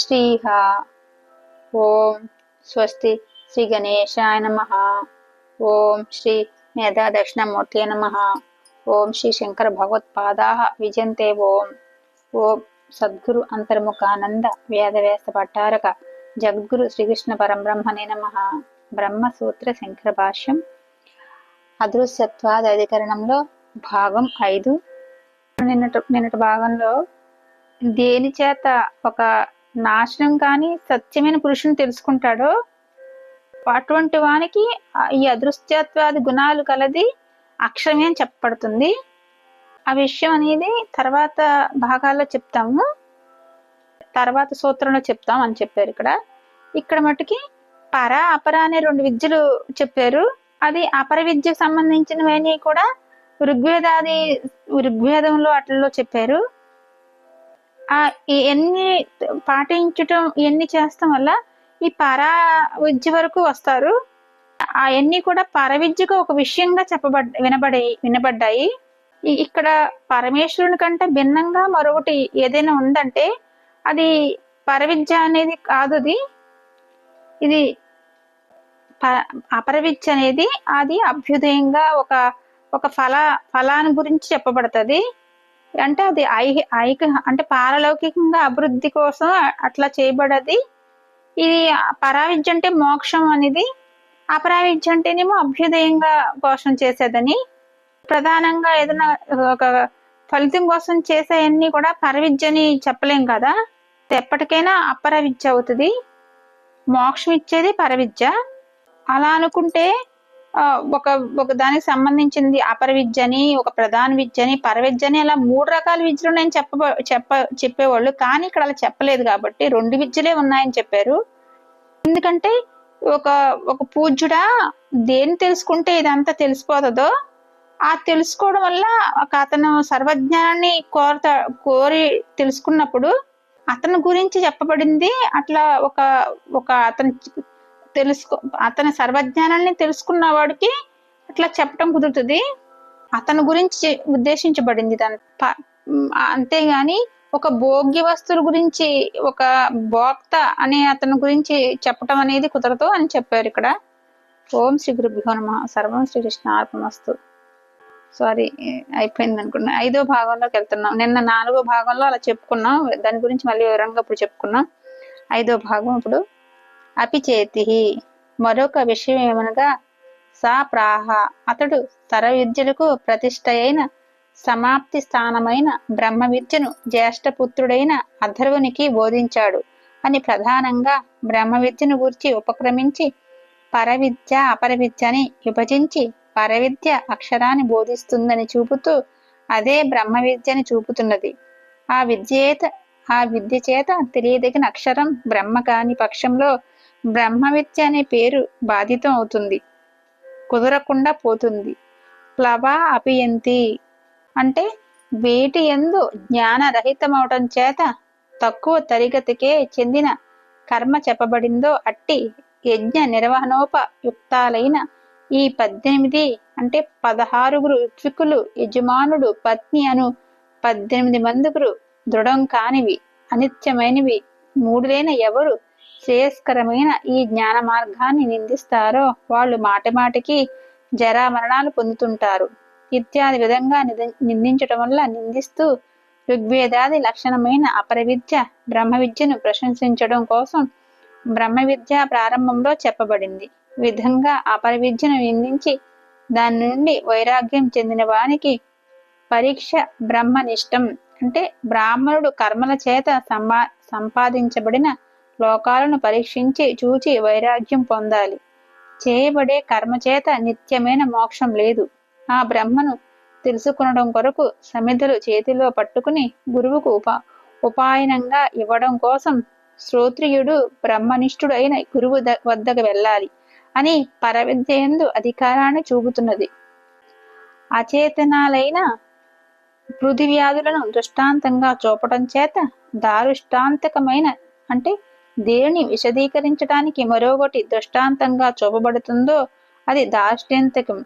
శ్రీహ ఓం స్వస్తి శ్రీ గణేశాయ నమ. ఓం శ్రీ మేధా దక్షిణమూర్తి నమ. ఓం శ్రీ శంకర భగవత్పాదా విజయంతే ఓం. ఓం సద్గురు అంతర్ముఖానంద వేదవ్యాస పట్టారక జగద్గురు శ్రీకృష్ణ పరబ్రహ్మణే నమ. బ్రహ్మసూత్ర శంకర భాష్యం అదృశ్యత్వాదధికరణంలో భాగం ఐదు. నిన్నటి నిన్నటి భాగంలో దేని చేత ఒక నాశనం కానీ సత్యమైన పురుషుని తెలుసుకుంటాడో అటువంటి వానికి ఈ అదృశ్యత్వాది గుణాలు కలది అక్షరమే అని చెప్పబడుతుంది. ఆ విషయం అనేది తర్వాత భాగాల్లో చెప్తాము. తర్వాత సూత్రంలో చెప్తాం అని చెప్పారు ఇక్కడ. ఇక్కడ మటుకి పర అపర అనే రెండు విద్యలు చెప్పారు. అది అపర విద్యకు సంబంధించినవన్నీ కూడా ఋగ్వేదాది ఋగ్వేదంలో అట్లలో చెప్పారు. ఆ ఎన్ని పాటించటం ఇవన్నీ చేస్తాం వల్ల ఈ పరా విద్య వరకు వస్తారు. అవన్నీ కూడా పరవిద్యకు ఒక విషయంగా చెప్పబడ్ వినబడే వినబడ్డాయి. ఇక్కడ పరమేశ్వరుని కంటే భిన్నంగా మరొకటి ఏదైనా ఉందంటే అది పరవిద్య అనేది కాదు అది. ఇది ప- అపరవిద్య అనేది అది అభ్యుదయంగా ఒక ఒక ఫల ఫలాన్ని గురించి చెప్పబడుతుంది. అంటే అది ఐ ఐక అంటే పారలౌకికంగా అభివృద్ధి కోసం అట్లా చేయబడది. ఇది పరావిద్య అంటే మోక్షం అనేది అపరావిద్య అంటేనేమో అభ్యుదయంగా కోసం చేసేదని. ప్రధానంగా ఏదైనా ఒక ఫలితం కోసం చేసేవన్నీ కూడా పరవిద్యని చెప్పలేం కదా. ఎప్పటికైనా అపర విద్య అవుతుంది. మోక్షం ఇచ్చేది పరవిద్య. అలా అనుకుంటే ఒక ఒక దానికి సంబంధించింది అపర విద్యని ఒక ప్రధాన విద్యని పరవిద్యని అలా మూడు రకాల విద్యలు ఉన్నాయని చెప్ప చెప్ప చెప్పేవాళ్ళు. కానీ ఇక్కడ అలా చెప్పలేదు కాబట్టి రెండు విద్యలే ఉన్నాయని చెప్పారు. ఎందుకంటే ఒక ఒక పూజ్యుడా దేని తెలుసుకుంటే ఇదంతా తెలిసిపోతుందో ఆ తెలుసుకోవడం వల్ల ఒక అతను సర్వజ్ఞానాన్ని కోరత కోరి తెలుసుకున్నప్పుడు అతని గురించి చెప్పబడింది. అట్లా ఒక ఒక అతను తెలుసుకో అతని సర్వజ్ఞానాన్ని తెలుసుకున్న వాడికి అట్లా చెప్పటం కుదురుతుంది. అతని గురించి ఉద్దేశించబడింది దాని ప- అంతేగాని ఒక భోగ్య వస్తువుల గురించి ఒక భోక్త అనే అతని గురించి చెప్పటం అనేది కుదరదు అని చెప్పారు ఇక్కడ. ఓం శ్రీ గురుభ్యో నమ సర్వం శ్రీకృష్ణ అర్పణమస్తు. సారీ అయిపోయింది అనుకున్నా. ఐదో భాగంలోకి వెళ్తున్నాం. నిన్న నాలుగో భాగంలో అలా చెప్పుకున్నాం. దాని గురించి మళ్ళీ వివరంగా ఇప్పుడు చెప్పుకున్నాం. ఐదో భాగం ఇప్పుడు. అపిచేతి మరొక విషయం ఏమనగా సా ప్రాహ. అతడు తర విద్యలకు ప్రతిష్ట అయిన సమాప్తి స్థానమైన బ్రహ్మ విద్యను జ్యేష్ఠపుత్రుడైన అధర్వునికి బోధించాడు అని ప్రధానంగా బ్రహ్మ విద్యను గూర్చి ఉపక్రమించి పరవిద్య అపరవిద్య అని విభజించి పరవిద్య అక్షరాన్ని బోధిస్తుందని చూపుతూ అదే బ్రహ్మ విద్యని చూపుతున్నది. ఆ విద్యేత ఆ విద్య చేత తెలియదగిన అక్షరం బ్రహ్మ కాని పక్షంలో బ్రహ్మ విద్య అనే పేరు బాధితం అవుతుంది. కుదరకుండా పోతుంది. ప్లవ అపియంతి. అంటే వేటి ఎందు జ్ఞానరహితమవటం చేత తక్కువ తరిగతికే చెందిన కర్మ చెప్పబడిందో అట్టి యజ్ఞ నిర్వహణోపయుక్తాలైన ఈ పద్దెనిమిది అంటే పదహారుగురు ఋత్వికులు యజమానుడు పత్ని అను పద్దెనిమిది మందుగురు దృఢం కానివి అనిత్యమైనవి. మూడులైన ఎవరు శ్రేయస్కరమైన ఈ జ్ఞాన మార్గాన్ని నిందిస్తారో వాళ్ళు మాటిమాటికి జరా మరణాలు పొందుతుంటారు. ఇత్యాది విధంగా నిందించడం నిందించటం వల్ల నిందిస్తూ ఋగ్వేదాది లక్షణమైన అపర విద్య బ్రహ్మ విద్యను ప్రశంసించడం కోసం బ్రహ్మ విద్య ప్రారంభంలో చెప్పబడింది. విధంగా అపర విద్యను నిందించి దాని నుండి వైరాగ్యం చెందిన వానికి పరీక్ష బ్రహ్మనిష్టం అంటే బ్రాహ్మణుడు కర్మల చేత సంపా సంపాదించబడిన లోకాలను పరీక్షించి చూచి వైరాగ్యం పొందాలి. చేయబడే కర్మ చేత నిత్యమైన మోక్షం లేదు. ఆ బ్రహ్మను తెలుసుకునడం కొరకు సమిధులు చేతిలో పట్టుకుని గురువుకు ఉప ఉపాయనంగా ఇవ్వడం కోసం శ్రోత్రియుడు బ్రహ్మనిష్ఠుడైన గురువు ద- వద్దకు వెళ్ళాలి అని పరవిద్యందు అధికారాన్ని చూపుతున్నది. అచేతనాలైన పృథి వ్యాధులను దృష్టాంతంగా చూపటం చేత దారుష్టాంతకమైన అంటే దేనిని విశదీకరించడానికి మరొకటి దృష్టాంతంగా చూపబడుతుందో అది దాష్టాంతకం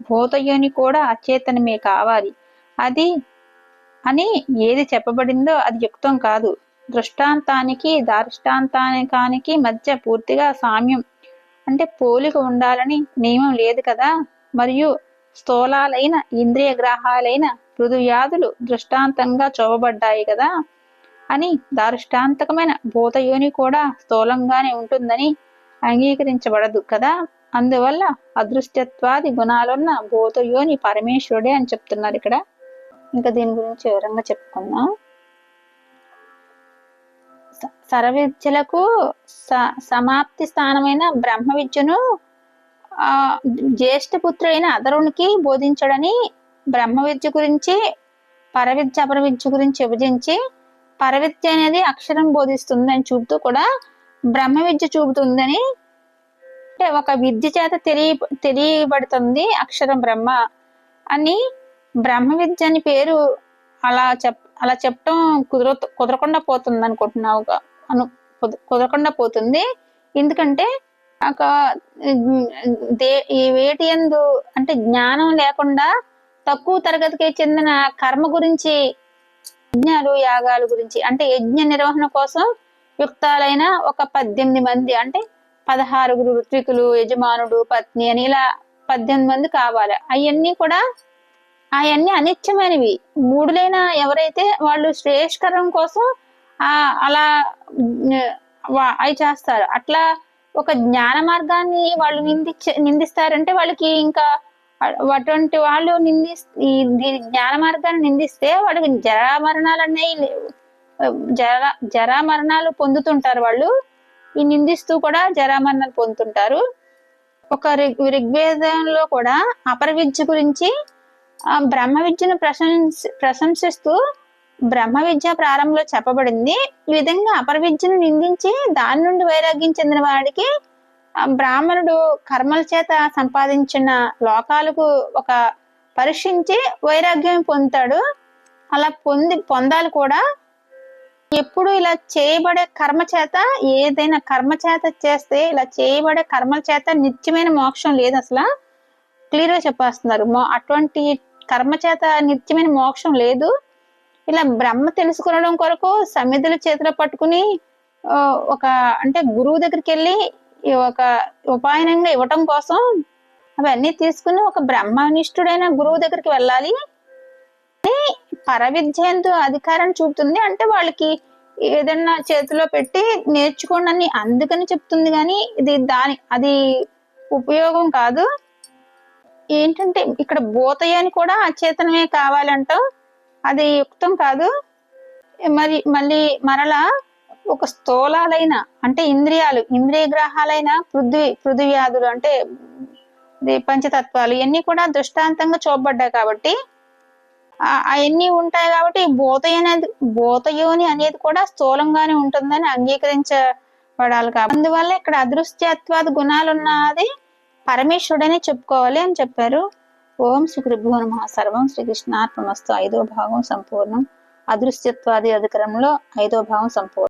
భూతయోని కూడా అచేతనమే కావాలి. అది అని ఏది చెప్పబడిందో అది యుక్తం కాదు. దృష్టాంతానికి దార్ష్టాంతానికానికి మధ్య పూర్తిగా సామ్యం. అంటే పోలిక ఉండాలని నియమం లేదు కదా. మరియు స్థూలాలైన ఇంద్రియ గ్రహాలైన మృదువ్యాధులు దృష్టాంతంగా చూపబడ్డాయి కదా. అని దారుష్టాంతకమైన భూతయోని కూడా స్థూలంగానే ఉంటుందని అంగీకరించబడదు కదా? అందువల్ల అదృష్టత్వాది గుణాలున్న భూతయోని పరమేశ్వరుడే అని చెప్తున్నారు ఇక్కడ. ఇంకా దీని గురించి వివరంగా చెప్పుకుందాం. స- సర్వవిద్యలకు స- సమాప్తి స్థానమైన బ్రహ్మ విద్యను ఆ జ్యేష్ఠపుత్రుడైన అదరునికి బోధించడని బ్రహ్మ విద్య గురించి పరవిద్య అపరవిద్య గురించి విభజించి పరవిద్య అనేది అక్షరం బోధిస్తుంది అని చూపుతూ కూడా బ్రహ్మ విద్య చూపుతుందని అంటే ఒక విద్య చేత తెలియ తెలియబడుతుంది అక్షరం బ్రహ్మ అని బ్రహ్మ విద్య అని పేరు అలా చెప్ అలా చెప్పడం కుదర కుదరకుండా పోతుంది అనుకుంటున్నావు అను కుద- కుదరకుండా పోతుంది. ఎందుకంటే ఒక దే ఈ వేటి ఎందు అంటే జ్ఞానం లేకుండా తక్కువ తరగతికి చెందిన కర్మ గురించి యజ్ఞాలు యాగాలు గురించి. అంటే యజ్ఞ నిర్వహణ కోసం యుక్తాలైన ఒక పద్దెనిమిది మంది అంటే పదహారుగురు ఋత్వికులు యజమానుడు పత్ని అని ఇలా పద్దెనిమిది మంది కావాలి. అవన్నీ కూడా అవన్నీ అనిత్యమైనవి. మూడులైన ఎవరైతే వాళ్ళు శ్రేయస్కరం కోసం ఆ అలా అవి చేస్తారు. అట్లా ఒక జ్ఞాన మార్గాన్ని వాళ్ళు నిందించ నిందిస్తారంటే వాళ్ళకి ఇంకా అటువంటి వాళ్ళు నింది ఈ జ్ఞాన మార్గాన్ని నిందిస్తే వాడికి జరా మరణాలు అనేవి జరా జరా మరణాలు పొందుతుంటారు వాళ్ళు. ఈ నిందిస్తూ కూడా జరా మరణాలు పొందుతుంటారు. ఒక ఋగ్వేదంలో కూడా అపర విద్య గురించి బ్రహ్మ విద్యను ప్రశంసి ప్రశంసిస్తూ బ్రహ్మ విద్య ప్రారంభంలో చెప్పబడింది. ఈ విధంగా అపర విద్యను నిందించి దాని నుండి వైరాగ్యం చెందిన వాడికి బ్రాహ్మణుడు కర్మల చేత సంపాదించిన లోకాలకు ఒక పరీక్షించి వైరాగ్యం పొందుతాడు. అలా పొంది పొందాలి కూడా. ఎప్పుడు ఇలా చేయబడే కర్మ చేత ఏదైనా కర్మ చేత చేస్తే ఇలా చేయబడే కర్మల చేత నిత్యమైన మోక్షం లేదు అసలు. క్లియర్గా చెప్పేస్తున్నారు. అటువంటి కర్మ చేత నిత్యమైన మోక్షం లేదు. ఇలా బ్రహ్మ తెలుసుకునడం కొరకు సమిధుల చేతిలో పట్టుకుని ఒక అంటే గురువు దగ్గరికి వెళ్ళి ఈ ఒక ఉపాయనంగా ఇవ్వటం కోసం అవన్నీ తీసుకుని ఒక బ్రహ్మనిష్ఠుడైన గురువు దగ్గరికి వెళ్ళాలి. పరవిద్యంతో అధికారాన్ని చూపుతుంది. అంటే వాళ్ళకి ఏదన్నా చేతిలో పెట్టి నేర్చుకోండి అని అందుకని చెప్తుంది కానీ ఇది దాని అది ఉపయోగం కాదు. ఏంటంటే ఇక్కడ భూతయ్యని కూడా అచేతనమే కావాలంటాం. అది యుక్తం కాదు. మరి మళ్ళీ మరలా ఒక స్థూలాలైన అంటే ఇంద్రియాలు ఇంద్రియ గ్రహాలైన పృథ్వీ పృథ్వ్యాధులు అంటే పంచతత్వాలు ఇవన్నీ కూడా దృష్టాంతంగా చూపబడ్డాయి కాబట్టి అవన్నీ ఉంటాయి కాబట్టి భూతయ అనేది భూతయోని అనేది కూడా స్థూలంగానే ఉంటుందని అంగీకరించబడాలి కాబట్టి. అందువల్ల ఇక్కడ అదృశ్యత్వాది గుణాలు ఉన్నది పరమేశ్వరుడనే చెప్పుకోవాలి అని చెప్పారు. ఓం శ్రీ గురుభ్యో నమ. సర్వం శ్రీకృష్ణార్పణమస్తు ఐదో భాగం సంపూర్ణం. అదృశ్యత్వాది అధికరంలో ఐదో భాగం సంపూర్ణం.